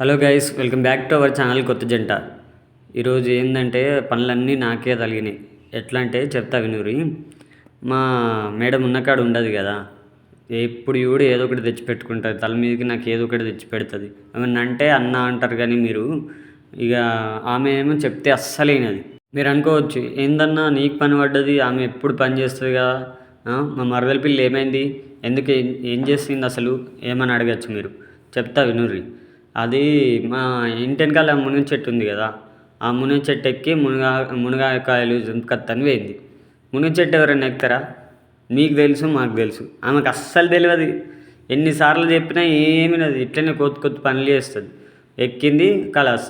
Hello guys welcome back to our channel కొత్త జంట. ఈరోజు ఏంటంటే పనులన్నీ నాకే తగిలినాయి. ఎట్లా అంటే చెప్తా వినూరి. మా మేడం ఉన్నకాడ ఉండదు కదా. ఎప్పుడు చూడు ఏదో ఒకటి తెచ్చి పెట్టుకుంటుంది. తల మీదకి నాకు ఏదో ఒకటి తెచ్చి పెడుతుంది. ఏమన్నా అంటే అన్న అంటారు కానీ మీరు. ఇక ఆమె ఏమో చెప్తే అస్సలేనది. మీరు అనుకోవచ్చు ఏందన్నా నీకు పని పడ్డది ఆమె ఎప్పుడు పని చేస్తుంది కదా? మా మరదల పిల్ల ఏమైంది? ఎందుకు ఏం- చేసింది అసలు? ఏమని అడగచ్చు మీరు. చెప్తా వినుర్రి అది మా ఇంటి వెనకాల మునగ చెట్టు ఉంది కదా ఆ మునగ చెట్టు ఎక్కి మునగా మునగాకాయలు కత్తని పోయింది మునగ చెట్టు ఎవరైనా ఎక్కుతారా? మీకు తెలుసు మాకు తెలుసు. ఆమెకు అస్సలు తెలియదు. ఎన్నిసార్లు చెప్పినా ఏమీ లేదు. ఇట్లనే కొత్త కొత్త పనులు చేస్తుంది. ఎక్కింది కలాస్.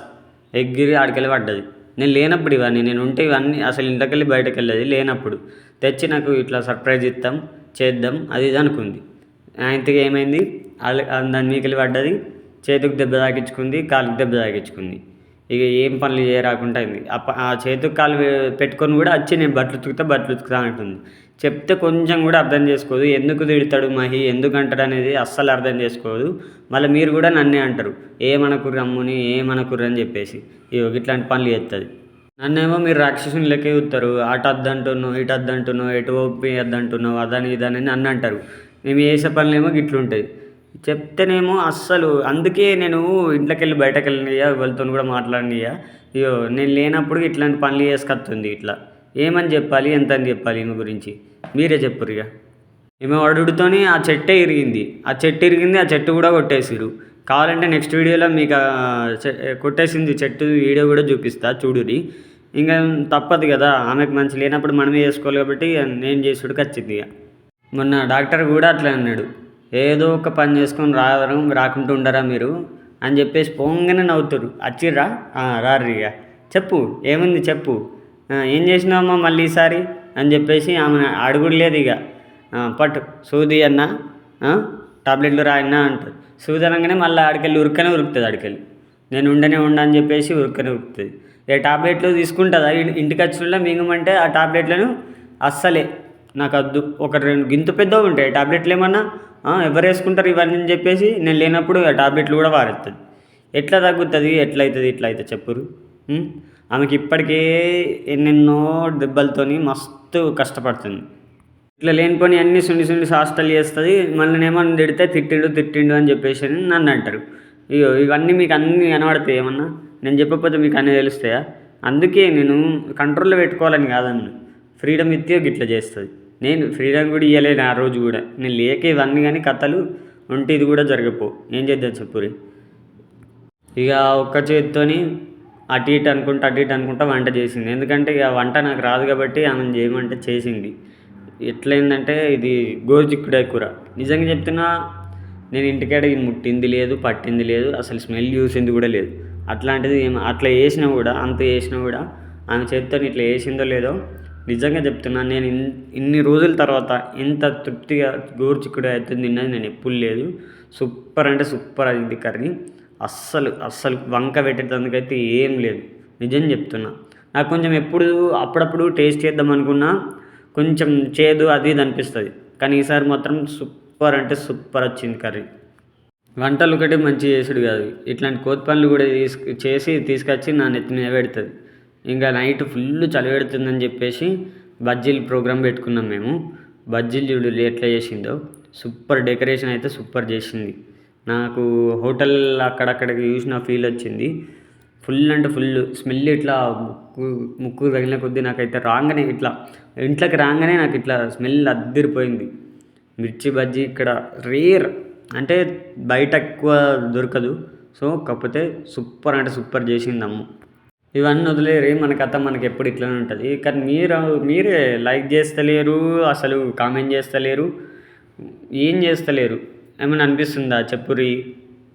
ఎగ్గిరి ఆడికెళ్ళి పడ్డది. నేను లేనప్పుడు ఇవన్నీ నేను ఉంటే ఇవన్నీ అసలు ఇంటికెళ్ళి బయటకు వెళ్ళేది లేనప్పుడు. తెచ్చి నాకు ఇట్లా సర్ప్రైజ్ ఇస్తాం చేద్దాం అది ఇది అనుకుంది. ఇంతగా ఏమైంది? వాళ్ళ దాని మీకెళ్ళి పడ్డది? చేతికి దెబ్బ తాకించుకుంది కాలికి దెబ్బ తాకించుకుంది. ఇక ఏం పనులు చేయరాకుండా అయింది. ఆ ఆ చేతికి కాలు పెట్టుకొని కూడా వచ్చి నేను బట్టలు ఉతుకుతా బట్టలు ఉతుకుతా అంటుంది. చెప్తే కొంచెం కూడా అర్థం చేసుకోదు. ఎందుకు తిడతాడు మహి? ఎందుకు అంటాడు అనేది అస్సలు అర్థం చేసుకోదు. మళ్ళీ మీరు కూడా నన్నే అంటారు. ఏమనకుర్రు అమ్ముని ఏమనకుర్రు అని చెప్పేసి. ఇగో ఇట్లాంటి పనులు చేస్తుంది నన్నేమో మీరు రాక్షసుని లెక్క చూస్తారు అటు వద్దంటున్నావు ఇటు అద్దంటున్నావు ఎటు ఓపి వద్దంటున్నావు అదని ఇదని నన్ను అంటారు. మేము చేసే పనులేమో గిట్లుంటాయి. చెప్తేనేమో అస్సలు. అందుకే నేను ఇంట్లోకి వెళ్ళి బయటకు వెళ్ళినయ్యా వాళ్ళతో కూడా మాట్లాడినయ్యా అయ్యో నేను లేనప్పుడు ఇట్లాంటి పనులు చేసుకొస్తుంది ఇట్లా. ఏమని చెప్పాలి ఎంత అని చెప్పాలి ఈమె గురించి? మీరే చెప్పురు ఇక ఈమె అడుగుతోని ఆ చెట్టే ఇరిగింది. ఆ చెట్టు ఇరిగింది ఆ చెట్టు కూడా కొట్టేసిరు కావాలంటే నెక్స్ట్ వీడియోలో మీకు చె- కొట్టేసింది చెట్టు వీడియో కూడా చూపిస్తా చూడురి ఇంకా తప్పదు కదా ఆమెకు మంచి లేనప్పుడు మనమే చేసుకోవాలి కాబట్టి నేను చేసుడు ఖచ్చితంగా. ఇక మొన్న డాక్టర్ కూడా అట్లా అన్నాడు. ఏదో ఒక పని చేసుకొని రావడం రాకుండా ఉండరా మీరు? అని చెప్పేసి పోంగానే నవ్వుతారు వచ్చిర్రా "ఆ, ఇక చెప్పు ఏముంది చెప్పు. ఏం చేసినావమ్మా మళ్ళీ ఈసారి? అని చెప్పేసి ఆమె అడుగుడు లేదు ఇక పట్టు సూది అన్న టాబ్లెట్లు రాయన్నా అంటారు సూది అనగానే మళ్ళీ ఆడికెళ్ళి ఉరుక్కనే ఉరుకుతుంది ఆడికెళ్ళి. నేను ఉండనే ఉండని చెప్పేసి ఉరుక్కనే ఉరుకుతుంది. ఏ టాబ్లెట్లు తీసుకుంటుందా? ఇంటికి వచ్చిన మింగమంటే ఆ టాబ్లెట్లను అస్సలే. నాకు వద్దు ఒక రెండు గింత పెద్దవి ఉంటాయి. టాబ్లెట్లు ఏమన్నా? ఎవరు వేసుకుంటారు ఇవన్నీ అని చెప్పేసి నేను లేనప్పుడు ఆ టాబ్లెట్లు కూడా వారెత్తుంది. ఎట్లా తగ్గుతుంది ఎట్లా అవుతుంది ఇట్లా అయితే చెప్పురు ఆమెకి ఇప్పటికే ఎన్నెన్నో దెబ్బలతోని మస్తు కష్టపడుతుంది. ఇట్లా లేనిపోని అన్ని సుండి సుండి హాస్టల్ చేస్తుంది మళ్ళీ ఏమన్నా తిడితే తిట్టిండు తిట్టిండు అని చెప్పేసి అని నన్ను అంటారు. ఇగో ఇవన్నీ మీకు అన్నీ కనబడతాయి ఏమన్నా? నేను చెప్పకపోతే మీకు అన్నీ తెలుస్తాయా? అందుకే నేను కంట్రోల్లో పెట్టుకోవాలని కాదన్ను ఫ్రీడమ్ ఇస్తే ఇట్లా చేస్తుంది. నేను ఫ్రీడమ్ కూడా ఇవ్వలేను ఆ రోజు కూడా. నేను లేక ఇవన్నీ కానీ కథలు ఉంటే ఇది కూడా జరగపో. ఏం చేద్దాం చెప్పురి? ఇక ఒక్క చేతితోని అటు ఇటు అనుకుంటా అటు ఇటు అనుకుంటా వంట చేసింది. ఎందుకంటే ఇక వంట నాకు రాదు కాబట్టి ఆమె చేయమంటే చేసింది. ఎట్లయిందంటే ఇది గోరుచిక్కుడాయ కూర. నిజంగా చెప్తున్నా నేను ఇంటికాడ ఇది ముట్టింది లేదు పట్టింది లేదు అసలు స్మెల్ చూసింది కూడా లేదు. అట్లాంటిది అట్లా వేసినా కూడా అంత వేసినా కూడా ఆమె చేతితో ఇట్లా వేసిందో లేదో నిజంగా చెప్తున్నా నేను ఇన్- ఇన్ని రోజుల తర్వాత ఇంత తృప్తిగా గోరుచిక్కుడు అయితే తిన్నది నేను ఎప్పుడు లేదు. సూపర్ అంటే సూపర్ అయింది కర్రీ. అస్సలు అస్సలు వంక పెట్టేటందుకైతే ఏం లేదు. నిజం చెప్తున్నా. నాకు కొంచెం ఎప్పుడు అప్పుడప్పుడు టేస్ట్ చేద్దాం అనుకున్నా కొంచెం చేదు అది ఇది అనిపిస్తుంది. కానీ ఈసారి మాత్రం సూపర్ అంటే సూపర్ వచ్చింది కర్రీ. వంటలు ఒకటి మంచి చేసుడు కాదు. ఇట్లాంటి కోతి పనులు కూడా తీసుకు చేసి తీసుకొచ్చి నా నెత్తి మీద పెడుతుంది. ఇంకా నైట్ ఫుల్ చలి పెడుతుందని చెప్పేసి బజ్జీలు ప్రోగ్రామ్ పెట్టుకున్నాం మేము. బజ్జీలు చూడు ఎట్లా చేసిందో. సూపర్ డెకరేషన్ అయితే సూపర్ చేసింది. నాకు హోటల్ అక్కడక్కడ చూసిన ఫీల్ వచ్చింది. ఫుల్ అంటే ఫుల్ స్మెల్ ఇట్లా ముక్కు ముక్కు తగిలిన కొద్దీ నాకైతే రాగానే ఇట్లా ఇంట్లోకి రాగానే నాకు ఇట్లా స్మెల్ అద్దరిపోయింది. మిర్చి బజ్జీ ఇక్కడ రేర్ అంటే బయట ఎక్కువ దొరకదు. సో కాకపోతే సూపర్ అంటే సూపర్ చేసింది అమ్మ. ఇవన్నీ వదిలేరు. మన కథ మనకి ఎప్పుడు ఇట్లానే ఉంటుంది. కానీ మీరు మీరే లైక్ చేస్తలేరు అసలు కామెంట్ చేస్తలేరు ఏం చేస్తలేరు. ఏమైనా అనిపిస్తుందా? చెప్పురి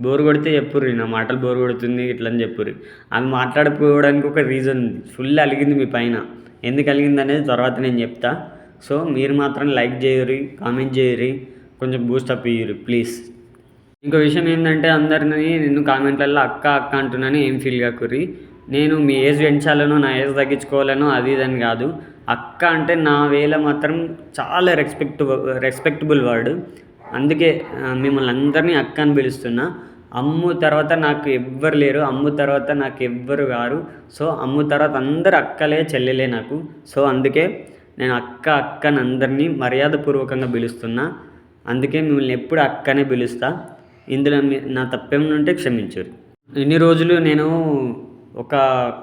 బోర్ కొడితే చెప్పుర్రి నా మాటలు బోర్ కొడుతుంది ఇట్లా అని చెప్పుర్రి. అది మాట్లాడుకోవడానికి ఒక రీజన్ ఉంది. ఫుల్ అలిగింది మీ పైన. ఎందుకు అలిగింది అనేది తర్వాత నేను చెప్తా. సో మీరు మాత్రం లైక్ చేయరు కామెంట్ చేయరు కొంచెం బూస్టప్ ఇయ్యరు ప్లీజ్ ఇంకో విషయం ఏంటంటే అందరిని నిన్ను కామెంట్లలో అక్క అక్క అంటున్నాను ఏం ఫీల్ కాకుర్రి? నేను మీ ఏజ్ పెంచాలనో నా ఏజ్ తగ్గించుకోవాలనో అది ఇదని కాదు. అక్క అంటే నా వేళ మాత్రం చాలా రెస్పెక్ట్ రెస్పెక్టబుల్ వర్డ్ అందుకే మిమ్మల్ని అందరినీ అక్క అని పిలుస్తున్నా. అమ్ము తర్వాత నాకు ఎవ్వరు లేరు. అమ్ము తర్వాత నాకు ఎవ్వరు గారు. సో అమ్ము తర్వాత అందరు అక్కలే చెల్లెలే నాకు. సో అందుకే నేను అక్క అక్కని అందరినీ మర్యాదపూర్వకంగా పిలుస్తున్నా. అందుకే మిమ్మల్ని ఎప్పుడు అక్కనే పిలుస్తా. ఇందులో నా తప్పేమనుంటే క్షమించరు ఇన్ని రోజులు నేను ఒక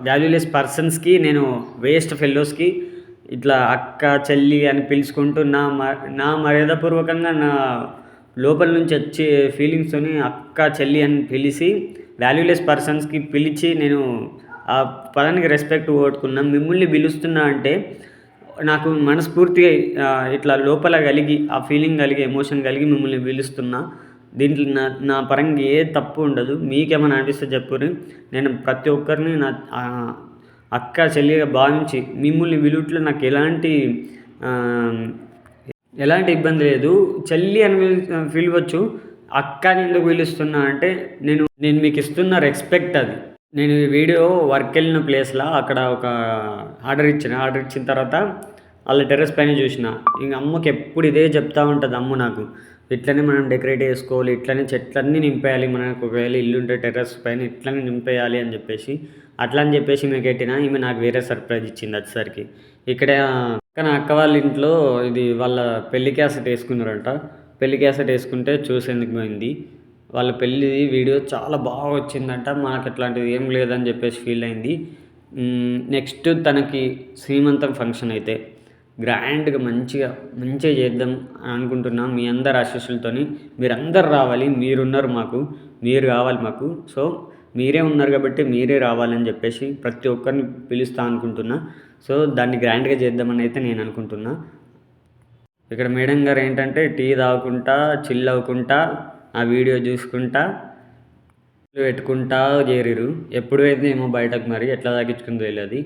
వాల్యూలెస్ పర్సన్స్కి నేను వేస్ట్ ఫెలోస్కి ఇట్లా అక్క చెల్లి అని పిలుచుకుంటూ నా మ నా మర్యాదపూర్వకంగా నా లోపల నుంచి వచ్చే ఫీలింగ్స్తోని అక్క చెల్లి అని పిలిచి వాల్యూలెస్ పర్సన్స్కి పిలిచి నేను ఆ పదానికి రెస్పెక్ట్ పోగొట్టుకున్నా. మిమ్మల్ని పిలుస్తున్నా అంటే నాకు మనస్ఫూర్తిగా ఇట్లా లోపల కలిగి ఆ ఫీలింగ్ కలిగి ఎమోషన్ కలిగి మిమ్మల్ని పిలుస్తున్నా. దీంట్లో నా నా పరంగా ఏ తప్పు ఉండదు. మీకేమైనా అనిపిస్తే చెప్పుర్రి. నేను ప్రతి ఒక్కరిని నా అక్క చెల్లిగా భావించి మిమ్మల్ని విలుట్లో నాకు ఎలాంటి ఎలాంటి ఇబ్బంది లేదు. చెల్లి అని ఫీల్ పిలవచ్చు. అక్క ఎందుకు పిలుస్తున్నా అంటే నేను నేను మీకు ఇస్తున్న రెస్పెక్ట్ అది. నేను ఈ వీడియో వర్క్ వెళ్ళిన ప్లేస్లో అక్కడ ఒక ఆర్డర్ ఇచ్చిన. ఆర్డర్ ఇచ్చిన తర్వాత వాళ్ళ టెర్రస్ పైన చూసిన. ఇంక అమ్మకి ఎప్పుడు ఇదే చెప్తా ఉంటుంది అమ్మ నాకు. ఇట్లనే మనం డెకరేట్ చేసుకోవాలి ఇట్లనే చెట్లన్నీ నింపేయాలి మనకు. ఒకవేళ ఇల్లు ఉంటే టెర్రస్ పైన ఇట్లనే నింపేయాలి అని చెప్పేసి అట్లా అని చెప్పేసి మేము పెట్టిన ఈమె నాకు వేరే సర్ప్రైజ్ ఇచ్చింది వచ్చేసరికి ఇక్కడ కానీ అక్క వాళ్ళ ఇంట్లో ఇది వాళ్ళ పెళ్ళి క్యాసెట్ వేసుకున్నారంట. పెళ్ళి క్యాసెట్ వేసుకుంటే చూసేందుకు పోయింది. వాళ్ళ పెళ్ళి వీడియో చాలా బాగా వచ్చిందంట మనకు అట్లాంటిది ఏం లేదని చెప్పేసి ఫీల్ అయింది. నెక్స్ట్ తనకి శ్రీమంతం ఫంక్షన్ అయితే. గ్రాండ్గా మంచిగా మంచిగా చేద్దాం అని అనుకుంటున్నాం మీ అందరు ఆశీస్సులతోని. మీరందరు రావాలి మీరున్నారు మాకు మీరు కావాలి మాకు. సో మీరే ఉన్నారు కాబట్టి మీరే రావాలని చెప్పేసి ప్రతి ఒక్కరిని పిలుస్తా అనుకుంటున్నా. సో దాన్ని గ్రాండ్గా చేద్దామని అయితే నేను అనుకుంటున్నా. ఇక్కడ మేడం గారు ఏంటంటే టీ తాగుకుంటా చిల్ అవ్వకుంటా ఆ వీడియో చూసుకుంటా పెట్టుకుంటా చేరిరు ఎప్పుడు అయితే ఏమో బయటకు మరి ఎట్లా తగ్గించుకుందో తెలియదు